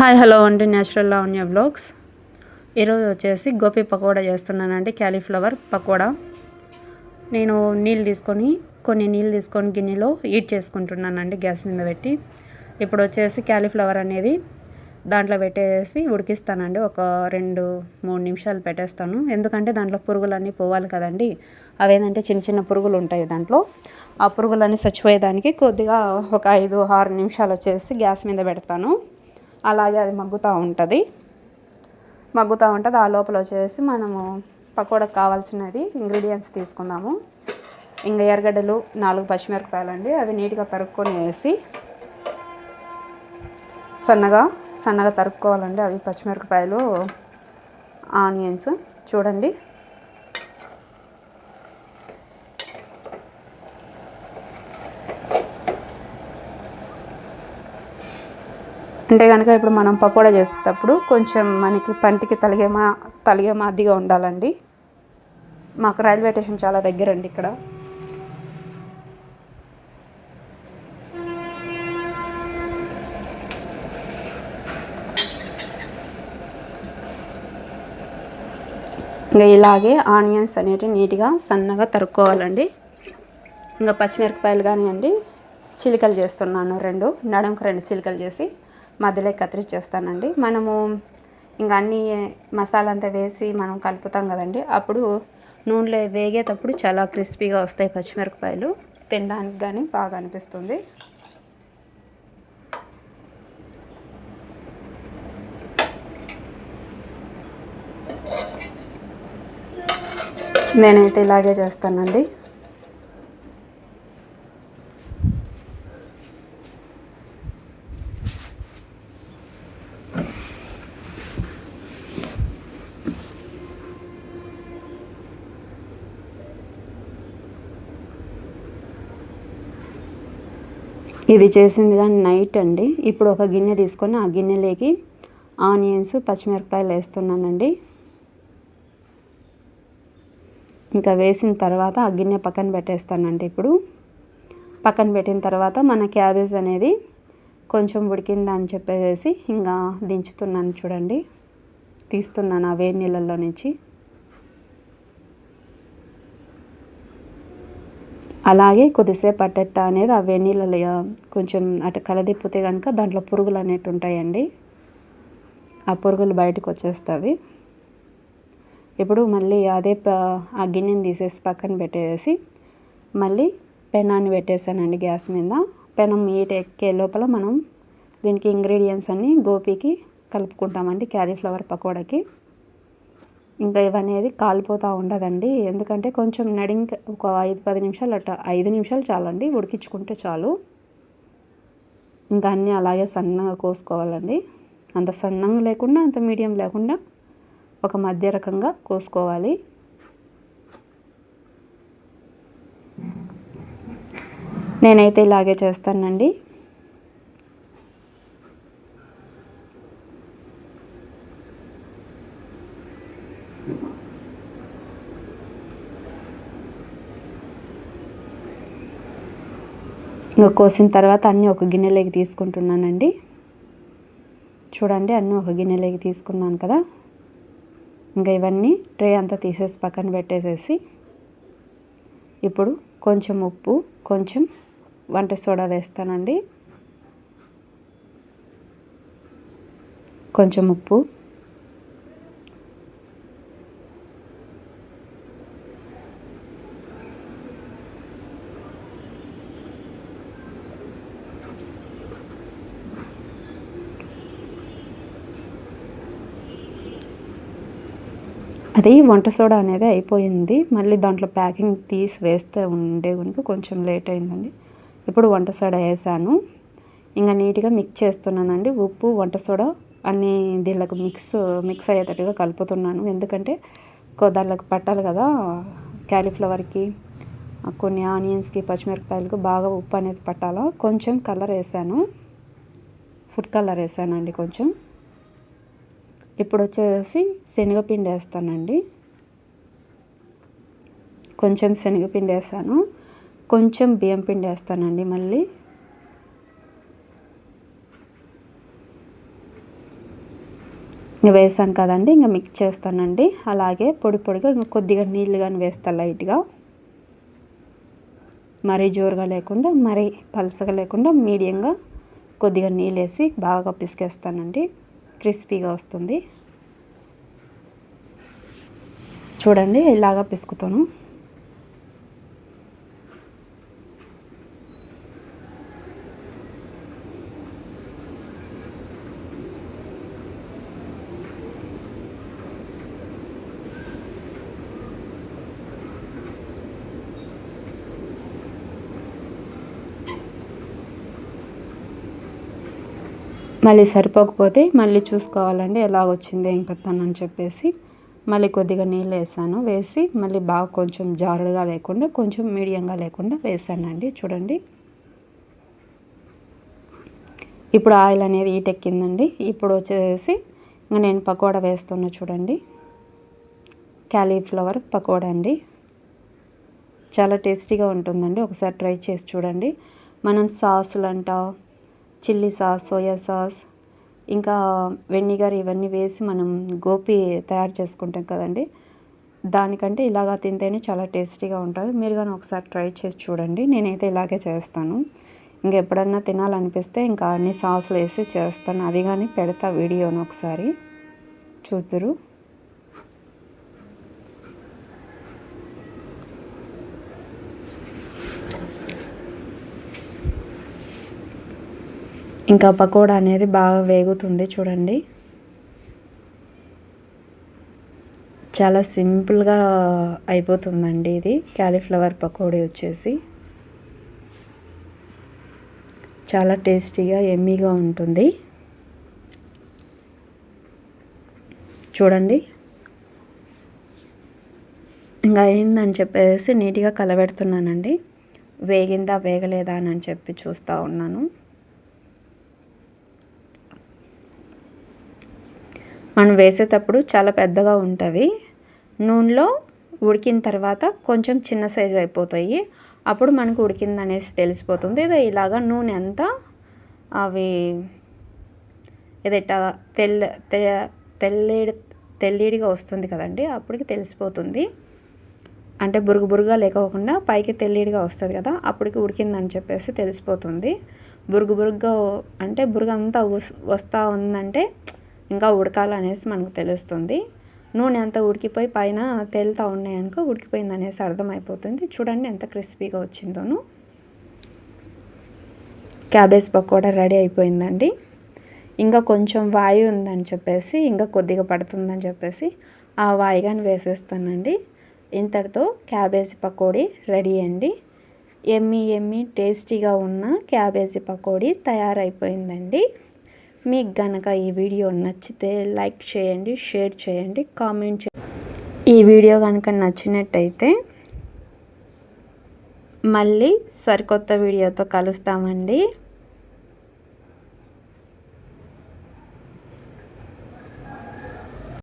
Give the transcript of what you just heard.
Hi hello అండి. Natural Lavanya blogs. ఈరోజు వచ్చేసి గోపి పకోడా చేస్తున్నానండి క్యాలీఫ్లవర్ పకోడా. నేను నీళ్ళు తీసుకొని కొన్ని నీళ్ళు తీసుకొని గిన్నెలో హీట్ చేసుకుంటున్నానండి గ్యాస్ మీద పెట్టి. ఇప్పుడు వచ్చేసి క్యాలీఫ్లవర్ అనేది దాంట్లో పెట్టేసి ఉడికిస్తానండి. ఒక రెండు మూడు నిమిషాలు పెట్టేస్తాను. ఎందుకంటే దాంట్లో పురుగులన్నీ పోవాలి కదండి. అవేంటంటే చిన్న చిన్న పురుగులు ఉంటాయి దాంట్లో. ఆ పురుగులన్నీ చచ్చిపోయేదానికి కొద్దిగా ఒక ఐదు ఆరు నిమిషాలు వచ్చేసి గ్యాస్ మీద పెడతాను. అలాగే అది మగ్గుతూ ఉంటుంది. మగ్గుతూ ఉంటుంది. ఆ లోపల వచ్చేసి మనము పకోడకు కావాల్సినది ఇంగ్రీడియంట్స్ తీసుకుందాము. ఇంకా ఎర్రగడ్డలు నాలుగు పచ్చిమిరపకాయలు అండి అవి నీట్గా తరుక్కొని వేసి సన్నగా సన్నగా తరుక్కోవాలండి అవి పచ్చిమిరపకాయలు ఆనియన్స్. చూడండి. అంటే కనుక ఇప్పుడు మనం పకోడా చేసేటప్పుడు కొంచెం మనకి పంటికి తలిగేమా తలిగే మాదిగా ఉండాలండి. మాకు రైల్వే స్టేషన్ చాలా దగ్గర అండి ఇక్కడ. ఇంకా ఇలాగే ఆనియన్స్ అనేటివి నీట్గా సన్నగా తరుక్కోవాలండి. ఇంకా పచ్చిమిరపకాయలు కానివ్వండి చిలికలు చేస్తున్నాను రెండు నడుముకు రెండు చిలికలు చేసి. మధ్యలో కత్తిరించేస్తానండి మనము ఇంకా అన్ని మసాలా అంతా వేసి మనం కలుపుతాం కదండి. అప్పుడు నూనెలో వేగేటప్పుడు చాలా క్రిస్పీగా వస్తాయి పచ్చిమిరపకాయలు. తినడానికి కానీ బాగా అనిపిస్తుంది. నేనైతే ఇలాగే చేస్తానండి. ఇది చేసింది కానీ నైట్ అండి. ఇప్పుడు ఒక గిన్నె తీసుకొని ఆ గిన్నెలోకి ఆనియన్స్ పచ్చిమిరపకాయలు వేస్తున్నానండి. ఇంకా వేసిన తర్వాత ఆ గిన్నె పక్కన పెట్టేస్తానండి ఇప్పుడు. పక్కన పెట్టిన తర్వాత మన క్యాబేజ్ అనేది కొంచెం ఉడికిందా అని చెప్పేసి ఇంకా దించుతున్నాను చూడండి. తీస్తున్నాను ఆ వేడి నీళ్ళల్లో నుంచి. అలాగే కొద్దిసేపు అట్టట్ట అనేది ఆ వెన్నీళ్ళ కొంచెం అటు కలదిప్పితే కనుక దాంట్లో పురుగులు అనేవి ఉంటాయండి. ఆ పురుగులు బయటకు వచ్చేస్తాయి. ఇప్పుడు మళ్ళీ అదే ఆ గిన్నెని తీసేసి పక్కన పెట్టేసి మళ్ళీ పెనాన్ని పెట్టేసానండి గ్యాస్ మీద. పెనం ఈట ఎక్కే లోపల మనం దీనికి ఇంగ్రీడియంట్స్ అన్నీ గోపికి కలుపుకుంటామండి క్యాలీఫ్లవర్ పకోడాకి. ఇంకా ఇవనేది కాలిపోతూ ఉండదండి. ఎందుకంటే కొంచెం నడింక ఒక ఐదు పది నిమిషాలు అట్ట ఐదు నిమిషాలు చాలండి. ఉడికించుకుంటే చాలు. ఇంకా అన్నీ అలాగే సన్నగా కోసుకోవాలండి. అంత సన్నంగా లేకుండా అంత మీడియం లేకుండా ఒక మధ్య రకంగా కోసుకోవాలి. నేనైతే ఇలాగే చేస్తానండి. ఇంకా కోసిన తర్వాత అన్నీ ఒక గిన్నెలోకి తీసుకుంటున్నానండి. చూడండి అన్నీ ఒక గిన్నెలోకి తీసుకున్నాను కదా. ఇంకా ఇవన్నీ ట్రే అంతా తీసేసి పక్కన పెట్టేసేసి ఇప్పుడు కొంచెం ఉప్పు కొంచెం వంట సోడా వేస్తానండి. కొంచెం ఉప్పు అది వంట సోడా అనేది అయిపోయింది. మళ్ళీ దాంట్లో ప్యాకింగ్ తీసి వేస్తే ఉండే కనుక కొంచెం లేట్ అయిందండి. ఇప్పుడు వంట సోడా వేసాను. ఇంకా నీట్గా మిక్స్ చేస్తున్నానండి. ఉప్పు వంట సోడా అన్నీ దీళ్ళకు మిక్స్ మిక్స్ అయ్యేటట్టుగా కలుపుతున్నాను. ఎందుకంటే దానికి పట్టాలి కదా క్యాలీఫ్లవర్కి కొన్ని ఆనియన్స్కి పచ్చిమిరపకాయలకు బాగా ఉప్పు అనేది పట్టాలా. కొంచెం కలర్ వేసాను. ఫుడ్ కలర్ వేసానండి కొంచెం. ఇప్పుడు వచ్చేసి శనగపిండి వేస్తానండి కొంచెం శనగపిండి వేస్తాను కొంచెం బియ్యం పిండి వేస్తానండి మళ్ళీ. ఇంకా వేసాను కదండి ఇంకా మిక్స్ చేస్తానండి. అలాగే పొడి పొడిగా ఇంకా కొద్దిగా నీళ్ళు కానీ వేస్తాను లైట్గా. మరీ జోరుగా లేకుండా మరీ పలసగా లేకుండా మీడియంగా కొద్దిగా నీళ్ళు వేసి బాగా పిసికేస్తానండి. క్రిస్పీగా వస్తుంది. చూడండి ఇలాగా పిసుకుతాను. మళ్ళీ సరిపోకపోతే మళ్ళీ చూసుకోవాలండి ఎలా వచ్చింది ఇంకా చెప్పేసి. మళ్ళీ కొద్దిగా నీళ్ళు వేసాను వేసి మళ్ళీ బాగా కొంచెం జారుడుగా లేకుండా కొంచెం మీడియంగా లేకుండా వేసానండి. చూడండి. ఇప్పుడు ఆయిల్ అనేది ఈటెక్కిందండి ఇప్పుడు వచ్చేసి ఇంకా నేను పకోడా వేస్తున్నా చూడండి. క్యాలీఫ్లవర్ పకోడా అండి. చాలా టేస్టీగా ఉంటుందండి. ఒకసారి ట్రై చేసి చూడండి. మనం సాసులు అంట చిల్లీ సాస్ సోయా సాస్ ఇంకా వెనిగర్ ఇవన్నీ వేసి మనం గోపి తయారు చేసుకుంటాం కదండి. దానికంటే ఇలాగా తింటేనే చాలా టేస్టీగా ఉంటుంది. మీరు కానీ ఒకసారి ట్రై చేసి చూడండి. నేనైతే ఇలాగే చేస్తాను. ఇంకా ఎప్పుడన్నా తినాలనిపిస్తే ఇంకా అన్ని సాసులు వేసి చేస్తాను. అది కానీ పెడతా వీడియోను ఒకసారి. చూద్దరు. ఇంకా పకోడా అనేది బాగా వేగుతుంది చూడండి. చాలా సింపుల్గా అయిపోతుందండి ఇది. క్యాలీఫ్లవర్ పకోడీ వచ్చేసి. చాలా టేస్టీగా ఎమ్మీగా ఉంటుంది. చూడండి. ఇంకా అయిందని చెప్పేసి నీట్గా కలబెడుతున్నానండి. వేగిందా వేగలేదా అని చెప్పి చూస్తూ ఉన్నాను. మనం వేసేటప్పుడు చాలా పెద్దగా ఉంటుంది. నూనెలో ఉడికిన తర్వాత కొంచెం చిన్న సైజు అయిపోతాయి. అప్పుడు మనకు ఉడికింది అనేసి తెలిసిపోతుంది. ఇదే ఇలాగా నూనె అంతా అవి ఏదట తెల్ల తెల్లేడి తెల్లిడిగా వస్తుంది కదండి అప్పటికి తెలిసిపోతుంది. అంటే బురుగు బురుగా లేకోకుండా పైకి తెల్లిడిగా వస్తుంది కదా అప్పటికి ఉడికిందని చెప్పేసి తెలిసిపోతుంది. బురుగు బురుగ్గా అంటే బురుగు అంతా వస్తూ ఉందంటే ఇంకా ఉడకాలనేసి మనకు తెలుస్తుంది. నూనె అంతా ఉడికిపోయి పైన తేలుతూ ఉన్నాయనుకో ఉడికిపోయింది అనేసి అర్థమైపోతుంది. చూడండి ఎంత క్రిస్పీగా వచ్చిందోను. క్యాబేజ్ పకోడా రెడీ అయిపోయిందండి. ఇంకా కొంచెం వాయు ఉందని చెప్పేసి ఇంకా కొద్దిగా పడుతుందని చెప్పేసి ఆ వాయుగాని వేసేస్తానండి. ఇంతటితో క్యాబేజీ పకోడీ రెడీ అండి. ఎమ్మి ఎమ్మి టేస్టీగా ఉన్న క్యాబేజీ పకోడీ తయారైపోయిందండి. మీకు గనక ఈ వీడియో నచ్చితే లైక్ చేయండి షేర్ చేయండి కామెంట్ చేయండి ఈ వీడియో కనుక నచ్చినట్టయితే మళ్ళీ సరికొత్త వీడియోతో కలుస్తామండి.